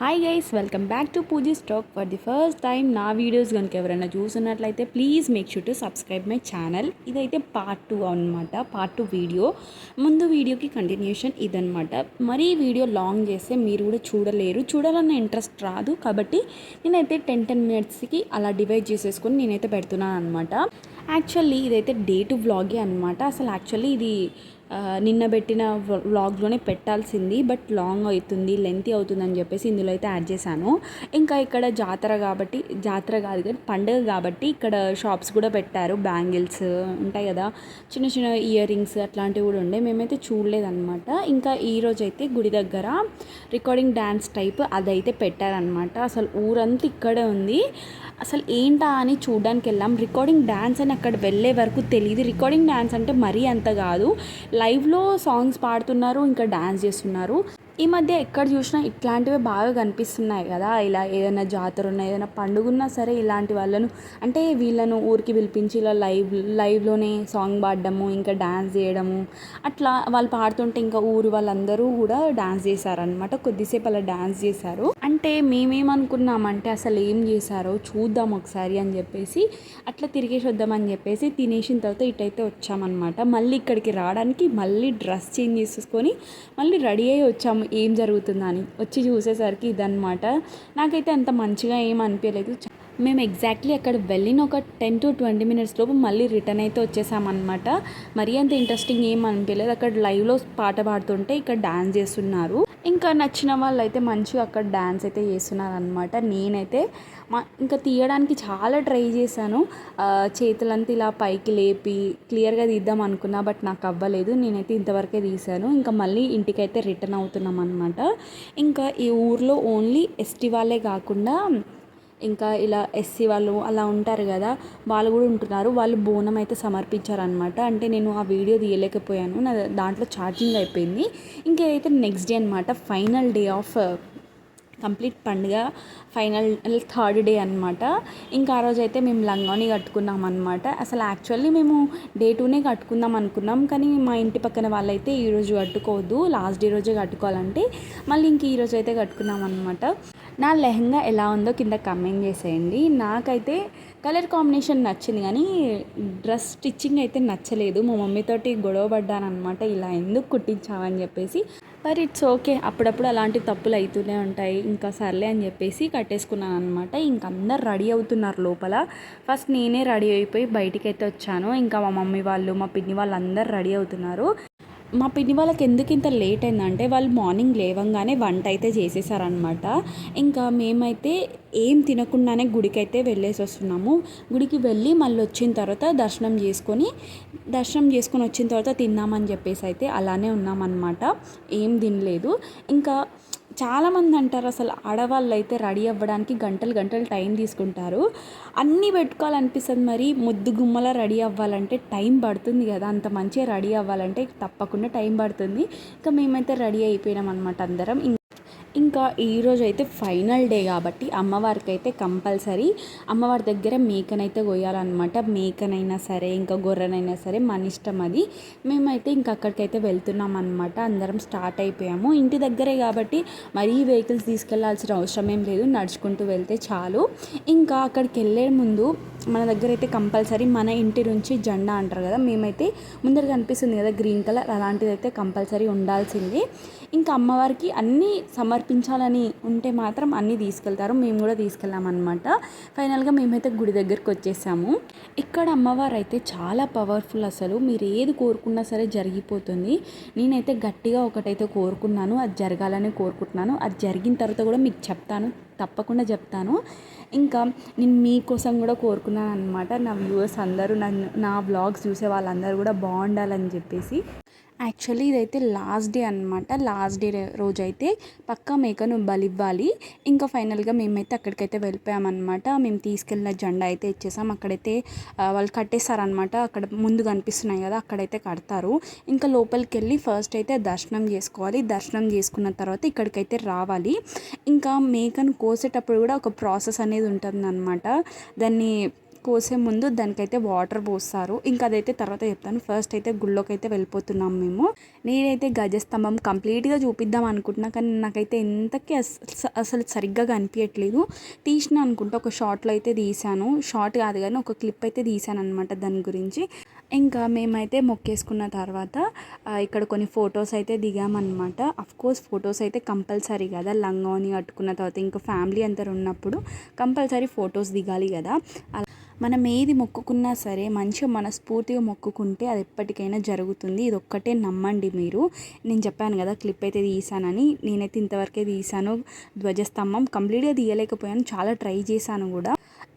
Hi guys welcome back to Pooji stack for the first time నా videos కనుక ఎవరైనా చూస్తున్నట్లయితే please make sure to subscribe my channel ఇదైతే part two అనమాట part two video ముందు వీడియోకి కంటిన్యూషన్ ఇదనమాట మరీ వీడియో లాంగ్ చేస్తే మీరు కూడా చూడలేరు. చూడాలన్న ఇంట్రెస్ట్ రాదు. కాబట్టి నేనైతే టెన్ టెన్ మినిట్స్కి అలా డివైడ్ చేసేసుకొని నేనైతే పెడుతున్నాను అనమాట యాక్చువల్లీ ఇదైతే డే టు వ్లాగే అనమాట అసలు యాక్చువల్లీ ఇది నిన్న పెట్టిన వ్లాగ్లోనే పెట్టాల్సింది బట్ లాంగ్ అవుతుంది లెంతీ అవుతుంది అని చెప్పేసి ఇందులో అయితే యాడ్ చేశాను. ఇంకా ఇక్కడ జాతర కాబట్టి జాతర కాదు కానీ పండుగ కాబట్టి ఇక్కడ షాప్స్ కూడా పెట్టారు బ్యాంగిల్స్ ఉంటాయి కదా చిన్న చిన్న ఇయర్ రింగ్స్ అట్లాంటివి కూడా ఉండే మేమైతే చూడలేదన్నమాట. ఇంకా ఈ రోజైతే అయితే గుడి దగ్గర రికార్డింగ్ డ్యాన్స్ టైప్ అదైతే పెట్టారనమాట అసలు ఊరంతా ఇక్కడే ఉంది. అసలు ఏంటా అని చూడడానికి వెళ్ళాం రికార్డింగ్ డ్యాన్స్ అని అక్కడ వెళ్ళే వరకు తెలియదు రికార్డింగ్ డ్యాన్స్ అంటే మరీ అంత కాదు. లైవ్లో సాంగ్స్ పాడుతున్నారు ఇంకా డ్యాన్స్ చేస్తున్నారు. ఈ మధ్య ఎక్కడ చూసినా ఇట్లాంటివే బాగా కనిపిస్తున్నాయి కదా. ఇలా ఏదైనా జాతర ఉన్నా ఏదైనా పండుగ ఉన్నా సరే ఇలాంటి వాళ్ళను అంటే వీళ్ళను ఊరికి పిలిపించి ఇలా లైవ్ లైవ్లోనే సాంగ్ పాడడము ఇంకా డ్యాన్స్ చేయడము అట్లా వాళ్ళు పాడుతుంటే ఇంకా ఊరు వాళ్ళందరూ కూడా డ్యాన్స్ చేశారనమాట కొద్దిసేపు అలా డ్యాన్స్ చేశారు. అంటే మేమేమనుకున్నామంటే అసలు ఏం చేశారో చూద్దాం ఒకసారి అని చెప్పేసి అట్లా తిరిగేసి వద్దామని చెప్పేసి తినేసిన తర్వాత ఇటైతే వచ్చామన్నమాట. మళ్ళీ ఇక్కడికి రావడానికి మళ్ళీ డ్రెస్ చేంజ్ చేసేసుకొని మళ్ళీ రెడీ అయ్యి వచ్చాము. ఏం జరుగుతుందని వచ్చి చూసేసరికి ఇదనమాట నాకైతే అంత మంచిగా ఏం అనిపించలేదు మేము ఎగ్జాక్ట్లీ అక్కడ వెళ్ళిన ఒక టెన్ టు ట్వంటీ మినిట్స్ లోపు మళ్ళీ రిటర్న్ అయితే వచ్చేసామన్నమాట. మరీ అంత ఇంట్రెస్టింగ్ ఏం అనిపించలేదు అక్కడ లైవ్లో పాట పాడుతుంటే ఇక్కడ డ్యాన్స్ చేస్తున్నారు. ఇంకా నచ్చిన వాళ్ళు అయితే మంచిగా అక్కడ డ్యాన్స్ అయితే చేస్తున్నారు అనమాట నేనైతే మా ఇంకా తీయడానికి చాలా ట్రై చేశాను. చేతులంతా ఇలా పైకి లేపి క్లియర్గా తీద్దాం అనుకున్నా బట్ నాకు అవ్వలేదు. నేనైతే ఇంతవరకే తీశాను. ఇంకా మళ్ళీ ఇంటికైతే రిటర్న్ అవుతున్నాం అనమాట ఇంకా ఈ ఊర్లో ఓన్లీ ఎస్టీ వాళ్ళే కాకుండా ఇంకా ఇలా ఎస్సీ వాళ్ళు అలా ఉంటారు కదా వాళ్ళు కూడా ఉంటున్నారు. వాళ్ళు బోనం అయితే సమర్పించారనమాట అంటే నేను ఆ వీడియో తీయలేకపోయాను. నా దాంట్లో ఛార్జింగ్ అయిపోయింది. ఇంకా అయితే నెక్స్ట్ డే అనమాట ఫైనల్ డే ఆఫ్ కంప్లీట్ పండుగ ఫైనల్ థర్డ్ డే అనమాట ఇంకా ఆ రోజు అయితే మేము లంగాని కట్టుకున్నాం అనమాట అసలు యాక్చువల్లీ మేము డే టూనే కట్టుకుందాం అనుకున్నాం కానీ మా ఇంటి పక్కన వాళ్ళైతే ఈ రోజు కట్టుకోవద్దు లాస్ట్ డే రోజే కట్టుకోవాలంటే మళ్ళీ ఇంక ఈరోజు అయితే కట్టుకున్నాం అనమాట నా లెహంగా ఎలా ఉందో కింద కమెంట్ చేసేయండి. నాకైతే కలర్ కాంబినేషన్ నచ్చింది కానీ డ్రెస్ స్టిచ్చింగ్ అయితే నచ్చలేదు. మా మమ్మీతోటి గొడవ పడ్డానమాట ఇలా ఎందుకు కుట్టించావని చెప్పేసి. మరి ఇట్స్ ఓకే. అప్పుడప్పుడు అలాంటి తప్పులు అవుతూనే ఉంటాయి. ఇంకా సర్లే అని చెప్పేసి కట్టేసుకున్నాను అనమాట ఇంక అందరు రెడీ అవుతున్నారు లోపల. ఫస్ట్ నేనే రెడీ అయిపోయి బయటికి అయితే వచ్చాను. ఇంకా మా మమ్మీ వాళ్ళు మా పిన్ని వాళ్ళు అందరు రెడీ అవుతున్నారు. మా పిన్ని వాళ్ళకి ఎందుకు ఇంత లేట్ అయిందంటే వాళ్ళు మార్నింగ్ లేవంగానే వంట అయితే చేసేసారనమాట ఇంకా మేమైతే ఏం తినకుండానే గుడికి అయితే వెళ్ళేసి వస్తున్నాము. గుడికి వెళ్ళి మళ్ళీ వచ్చిన తర్వాత దర్శనం చేసుకొని దర్శనం చేసుకొని వచ్చిన తర్వాత తిన్నామని చెప్పేసి అయితే అలానే ఉన్నామన్నమాట. ఏం తినలేదు. ఇంకా చాలామంది అంటారు అసలు ఆడవాళ్ళు అయితే రెడీ అవ్వడానికి గంటలు గంటలు టైం తీసుకుంటారు. అన్నీ పెట్టుకోవాలనిపిస్తుంది మరి ముద్దు గుమ్మలా రెడీ అవ్వాలంటే టైం పడుతుంది కదా. అంత మంచిగా రెడీ అవ్వాలంటే తప్పకుండా టైం పడుతుంది. ఇంకా మేమైతే రెడీ అయిపోయినాం అనమాట అందరం ఇంకా ఈరోజు అయితే ఫైనల్ డే కాబట్టి అమ్మవారికి అయితే కంపల్సరీ అమ్మవారి దగ్గర మేకనైతే కొయ్యాలన్నమాట. మేకనైనా సరే ఇంకా గొర్రెనైనా సరే మన ఇష్టం అది. మేమైతే ఇంకా అక్కడికైతే వెళ్తున్నాం అనమాట అందరం స్టార్ట్ అయిపోయాము. ఇంటి దగ్గరే కాబట్టి మరీ వెహికల్స్ తీసుకెళ్ళాల్సిన అవసరం ఏం లేదు. నడుచుకుంటూ వెళ్తే చాలు. ఇంకా అక్కడికి వెళ్ళే ముందు మన దగ్గర అయితే కంపల్సరీ మన ఇంటి నుంచి జెండా అంటారు కదా మేమైతే ముందర కనిపిస్తుంది కదా గ్రీన్ కలర్ అలాంటిది అయితే కంపల్సరీ ఉండాల్సిందే. ఇంకా అమ్మవారికి అన్నీ తెప్పించాలని ఉంటే మాత్రం అన్నీ తీసుకెళ్తారు. మేము కూడా తీసుకెళ్ళామన్నమాట. ఫైనల్గా మేమైతే గుడి దగ్గరికి వచ్చేసాము. ఇక్కడ అమ్మవారు అయితే చాలా పవర్ఫుల్ అసలు. మీరు ఏది కోరుకున్నా సరే జరిగిపోతుంది. నేనైతే గట్టిగా ఒకటైతే కోరుకున్నాను. అది జరగాలని కోరుకుంటున్నాను. అది జరిగిన తర్వాత కూడా మీకు చెప్తాను. తప్పకుండా చెప్తాను. ఇంకా నేను మీకోసం కూడా కోరుకున్నాను అనమాట నా వ్యూవర్స్ అందరూ నన్ను నా బ్లాగ్స్ చూసే వాళ్ళందరూ కూడా బాగుండాలని చెప్పేసి. యాక్చువల్లీ ఇదైతే లాస్ట్ డే అనమాట లాస్ట్ డే రోజు అయితే పక్కా మేకను బలివ్వాలి. ఇంకా ఫైనల్గా మేమైతే అక్కడికైతే వెళ్ళిపోయామన్నమాట. మేము తీసుకెళ్ళిన జెండా అయితే ఇచ్చేసాం. అక్కడైతే వాళ్ళు కట్టేశారనమాట అక్కడ ముందు కనిపిస్తున్నాయి కదా అక్కడైతే కడతారు. ఇంకా లోపలికి వెళ్ళి ఫస్ట్ అయితే దర్శనం చేసుకోవాలి. దర్శనం చేసుకున్న తర్వాత ఇక్కడికైతే రావాలి. ఇంకా మేకను కోసేటప్పుడు కూడా ఒక ప్రాసెస్ అనేది ఉంటుందన్నమాట. దాన్ని కోసే ముందు దానికైతే వాటర్ పోస్తారు. ఇంకా అదైతే తర్వాత చెప్తాను. ఫస్ట్ అయితే గుళ్ళోకి అయితే వెళ్ళిపోతున్నాం మేము. నేనైతే గజస్తంభం కంప్లీట్గా చూపిద్దాం అనుకుంటున్నా కానీ నాకైతే ఎంతకి అస- అసలు సరిగ్గా కనిపించట్లేదు తీసిన అనుకుంటా ఒక షార్ట్లో అయితే తీసాను షార్ట్ కాదు కానీ ఒక క్లిప్ అయితే తీసాను అనమాట దాని గురించి. ఇంకా మేమైతే మొక్కేసుకున్న తర్వాత ఇక్కడ కొన్ని ఫొటోస్ అయితే దిగామన్నమాట. కోర్స్ ఫొటోస్ అయితే కంపల్సరీ కదా. లంగాని కట్టుకున్న తర్వాత ఇంకా ఫ్యామిలీ అంతా ఉన్నప్పుడు కంపల్సరీ ఫొటోస్ దిగాలి కదా. అలా మనం ఏది మొక్కుకున్నా సరే మంచిగా మనస్ఫూర్తిగా మొక్కుకుంటే అది ఎప్పటికైనా జరుగుతుంది. ఇది ఒక్కటే నమ్మండి మీరు. నేను చెప్పాను కదా క్లిప్ అయితే తీసానని నేనైతే ఇంతవరకే తీసాను ధ్వజస్తంభం కంప్లీట్గా తీయలేకపోయాను. చాలా ట్రై చేశాను కూడా.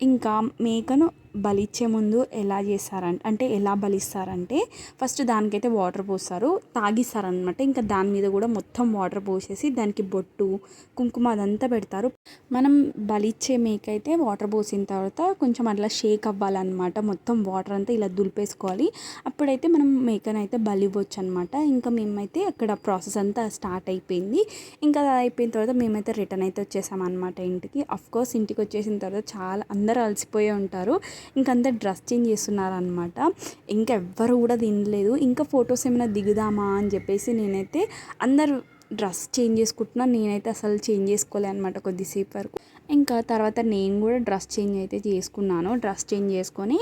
ఇంకా మేకను బలిచ్చే ముందు ఎలా చేస్తారంటే అంటే ఎలా బలిస్తారంటే ఫస్ట్ దానికైతే వాటర్ పోస్తారు తాగిస్తారనమాట ఇంకా దాని మీద కూడా మొత్తం వాటర్ పోసేసి దానికి బొట్టు కుంకుమ అదంతా పెడతారు. మనం బలిచ్చే మేక అయితే వాటర్ పోసిన తర్వాత కొంచెం అట్లా షేక్ అవ్వాలన్నమాట. మొత్తం వాటర్ అంతా ఇలా దులిపేసుకోవాలి. అప్పుడైతే మనం మేకనైతే బలి ఇవ్వచ్చు అనమాట ఇంకా మేమైతే అక్కడ ప్రాసెస్ అంతా స్టార్ట్ అయిపోయింది. ఇంకా అది అయిపోయిన తర్వాత మేమైతే రిటర్న్ అయితే వచ్చేసాం అనమాట ఇంటికి అఫ్కోర్స్ ఇంటికి వచ్చేసిన తర్వాత చాలా అందరూ అలసిపోయి ఉంటారు. ఇంకందరు డ్రెస్ చేంజ్ చేస్తున్నారు అనమాట ఇంకా ఎవ్వరు కూడా తినలేదు. ఇంకా ఫొటోస్ ఏమైనా దిగుదామా అని చెప్పేసి నేనైతే అందరు డ్రెస్ చేంజ్ చేసుకుంటున్నా. నేనైతే అసలు చేంజ్ చేసుకోలే అనమాట కొద్దిసేపు వరకు. ఇంకా తర్వాత నేను కూడా డ్రెస్ చేంజ్ అయితే చేసుకున్నాను. డ్రెస్ చేంజ్ చేసుకొని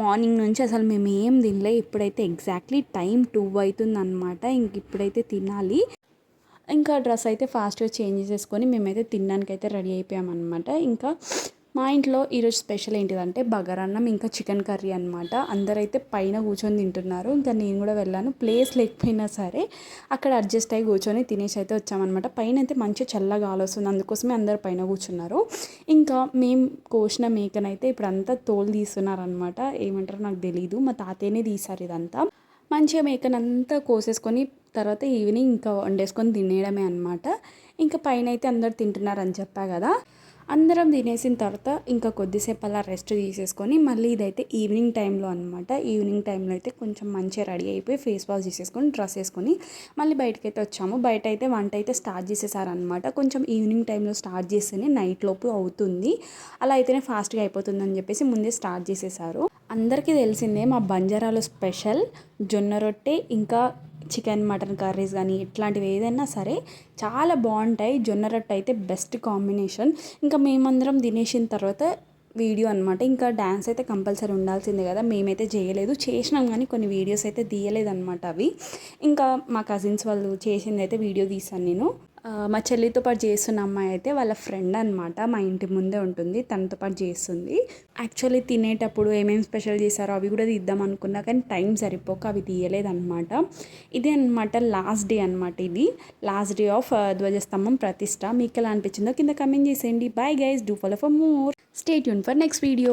మార్నింగ్ నుంచి అసలు మేము ఏం తినలే. ఇప్పుడైతే ఎగ్జాక్ట్లీ టైం టూ అవుతుంది అనమాట ఇంక ఇప్పుడైతే తినాలి. ఇంకా డ్రెస్ అయితే ఫాస్ట్గా చేంజ్ చేసుకొని మేమైతే తినడానికి అయితే రెడీ అయిపోయామన్నమాట. ఇంకా మా ఇంట్లో ఈరోజు స్పెషల్ ఏంటిదంటే బగారన్నం ఇంకా చికెన్ కర్రీ అనమాట అందరైతే పైన కూర్చొని తింటున్నారు. ఇంకా నేను కూడా వెళ్ళాను. ప్లేస్ లేకపోయినా సరే అక్కడ అడ్జస్ట్ అయ్యి కూర్చొని తినేసి అయితే వచ్చామన్నమాట. పైన అయితే మంచిగా చల్లగా ఆలోస్తుంది. అందుకోసమే అందరు పైన కూర్చున్నారు. ఇంకా మేము కోసిన మేకనైతే ఇప్పుడు అంతా తోలు తీస్తున్నారనమాట ఏమంటారో నాకు తెలియదు మా తాతయ్యనే తీశారు ఇదంతా. మంచిగా మేకనంతా కోసేసుకొని తర్వాత ఈవినింగ్ ఇంకా వండేసుకొని తినేయడమే అనమాట ఇంకా పైన అయితే అందరు తింటున్నారని చెప్పా కదా. అందరం తినేసిన తర్వాత ఇంకా కొద్దిసేపు అలా రెస్ట్ తీసేసుకొని మళ్ళీ ఇదైతే ఈవినింగ్ టైంలో అనమాట ఈవినింగ్ టైంలో అయితే కొంచెం మంచిగా రెడీ అయిపోయి ఫేస్ వాష్ చేసేసుకొని డ్రెస్ వేసుకొని మళ్ళీ బయటకు అయితే వచ్చాము. బయట అయితే వంట అయితే స్టార్ట్ చేసేసారనమాట కొంచెం ఈవినింగ్ టైంలో స్టార్ట్ చేస్తేనే నైట్ లోపు అవుతుంది. అలా అయితేనే ఫాస్ట్గా అయిపోతుందని చెప్పేసి ముందే స్టార్ట్ చేసేసారు. అందరికీ తెలిసిందే మా బంజారాలో స్పెషల్ జొన్న రొట్టె ఇంకా చికెన్ మటన్ కర్రీస్ కానీ ఇట్లాంటివి ఏదైనా సరే చాలా బాగుంటాయి. జొన్న రొట్టె అయితే బెస్ట్ కాంబినేషన్. ఇంకా మేమందరం తినేసిన తర్వాత వీడియో అనమాట ఇంకా డ్యాన్స్ అయితే కంపల్సరీ ఉండాల్సిందే కదా. మేమైతే చేయలేదు. చేసినాం కానీ కొన్ని వీడియోస్ అయితే తీయలేదు అనమాట అవి. ఇంకా మా కజిన్స్ వాళ్ళు చేసింది అయితే వీడియో తీసాను నేను. మా చెల్లితో పాటు చేస్తున్న అమ్మాయి అయితే వాళ్ళ ఫ్రెండ్ అనమాట మా ఇంటి ముందే ఉంటుంది. తనతో పాటు చేస్తుంది. యాక్చువల్లీ తినేటప్పుడు ఏమేమి స్పెషల్ చేశారో అవి కూడా తీద్దాం అనుకున్నా కానీ టైం సరిపోక అవి తీయలేదన్నమాట. ఇదే అనమాట లాస్ట్ డే అనమాట ఇది. లాస్ట్ డే ఆఫ్ ధ్వజస్తంభం ప్రతిష్ట. మీకు ఎలా అనిపించిందో కింద కమెంట్ చేసేయండి. Bye guys do follow for more stay Yoon for next video